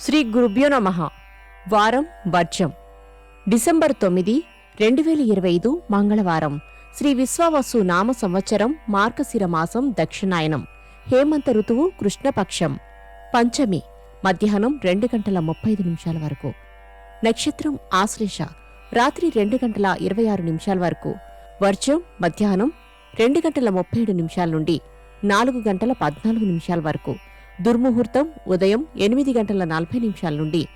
శ్రీ గురుభ్యో నమ. వారం వర్జం. డిసెంబర్ తొమ్మిది రెండు వేల ఇరవై ఐదు మంగళవారం. శ్రీ విశ్వావసు నామ సంవత్సరం మార్గశిర మాసం దక్షిణాయనం. హేమంత ఋతువు కృష్ణపక్షం. పంచమి మధ్యాహ్నం రెండు గంటల ముప్పై ఐదు నిమిషాల వరకు. నక్షత్రం ఆశ్లేష రాత్రి రెండు గంటల ఇరవై ఆరు నిమిషాల వరకు. వర్జం మధ్యాహ్నం రెండు గంటల ముప్పై ఏడు నిమిషాల నుండి నాలుగు గంటల పద్నాలుగు నిమిషాల వరకు. దుర్ముహూర్తం ఉదయం ఎనిమిది గంటల నలభై నిమిషాల నుండి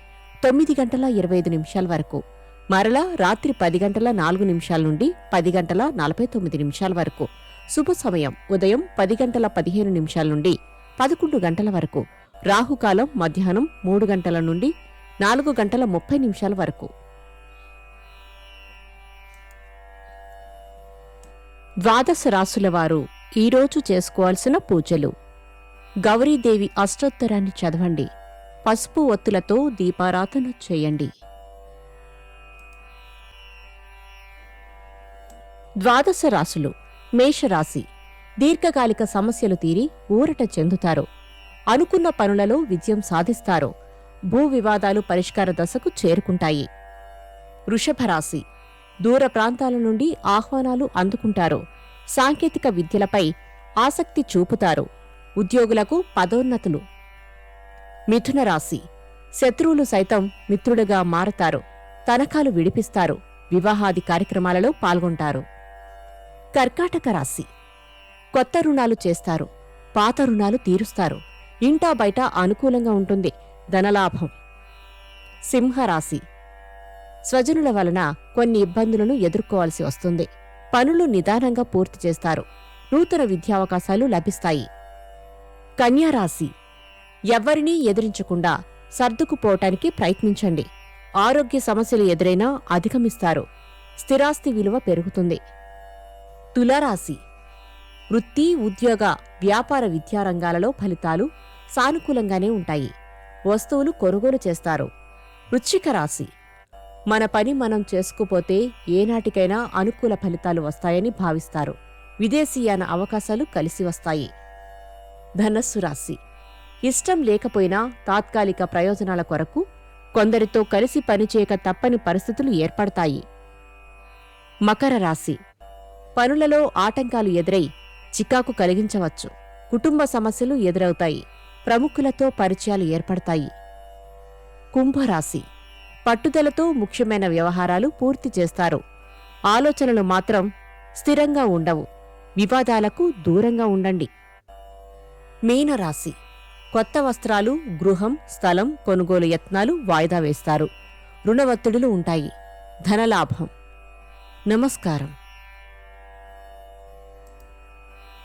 తొమ్మిది గంటల ఇరవై ఐదు నిమిషాల వరకు. మరలా రాత్రి పది గంటల నాలుగు నిమిషాల నుండి పది గంటల నలభై తొమ్మిది నిమిషాల వరకు. శుభ సమయం ఉదయం పది గంటల పదిహేను నిమిషాల నుండి పదకొండు గంటల వరకు. రాహుకాలం మధ్యాహ్నం మూడు గంటల నుండి నాలుగు గంటల ముప్పై నిమిషాల వరకు. ద్వాదశ రాసుల వారు ఈరోజు చేసుకోవాల్సిన పూజలు. గౌరీదేవి అష్టోత్తరాన్ని చదవండి. పసుపు ఒత్తులతో దీపారాధన చేయండి. ద్వాదశ రాశులు. మేషరాశి. దీర్ఘకాలిక సమస్యలు తీరి ఊరట చెందుతారు. అనుకున్న పనులలో విజయం సాధిస్తారు. భూ వివాదాలు పరిష్కార దశకు చేరుకుంటాయి. వృషభరాశి దూర ప్రాంతాల నుండి ఆహ్వానాలు అందుకుంటారు. సాంకేతిక విద్యలపై ఆసక్తి చూపుతారు. ఉద్యోగులకు పదోన్నతులు. మిథున రాశి. శత్రువులు సైతం మిత్రుడుగా మారతారు. తనఖాలు విడిపిస్తారు. వివాహాది కార్యక్రమాలలో పాల్గొంటారు. కర్కాటక రాశి. కొత్త రుణాలు చేస్తారు. పాత రుణాలు తీరుస్తారు. ఇంటా బయట అనుకూలంగా ఉంటుంది. ధనలాభం. సింహరాశి. స్వజనుల వలన కొన్ని ఇబ్బందులను ఎదుర్కోవాల్సి వస్తుంది. పనులు నిదానంగా పూర్తి చేస్తారు. నూతన విద్యావకాశాలు లభిస్తాయి. కన్యారాశి. ఎవ్వరినీ ఎదిరించకుండా సర్దుకుపోవటానికి ప్రయత్నించండి. ఆరోగ్య సమస్యలు ఎదురైనా అధిగమిస్తారు. స్థిరాస్తి విలువ పెరుగుతుంది. తులారాశి. వృత్తి ఉద్యోగ వ్యాపార విద్యారంగాలలో ఫలితాలు సానుకూలంగానే ఉంటాయి. వస్తువులు కొనుగోలు చేస్తారు. వృశ్చిక రాశి. మన పని మనం చేసుకుపోతే ఏనాటికైనా అనుకూల ఫలితాలు వస్తాయని భావిస్తారు. విదేశీయాన అవకాశాలు కలిసి వస్తాయి. ధనస్సు రాశి. ఇష్టం లేకపోయినా తాత్కాలిక ప్రయోజనాల కొరకు కొందరితో కలిసి పనిచేయక తప్పని పరిస్థితులు ఏర్పడతాయి. మకర రాశి. పనులలో ఆటంకాలు ఎదురై చికాకు కలిగించవచ్చు. కుటుంబ సమస్యలు ఎదురవుతాయి. ప్రముఖులతో పరిచయాలు ఏర్పడతాయి. కుంభరాశి పట్టుదలతో ముఖ్యమైన వ్యవహారాలు పూర్తి చేస్తారు. ఆలోచనలు మాత్రం స్థిరంగా ఉండవు. వివాదాలకు దూరంగా ఉండండి. మీనరాశి. కొత్త వస్త్రాలు గృహం స్థలం కొనుగోలు యత్నాలు వాయిదా వేస్తారు. రుణ ఒత్తిడులు ఉంటాయి. ధనలాభం. నమస్కారం.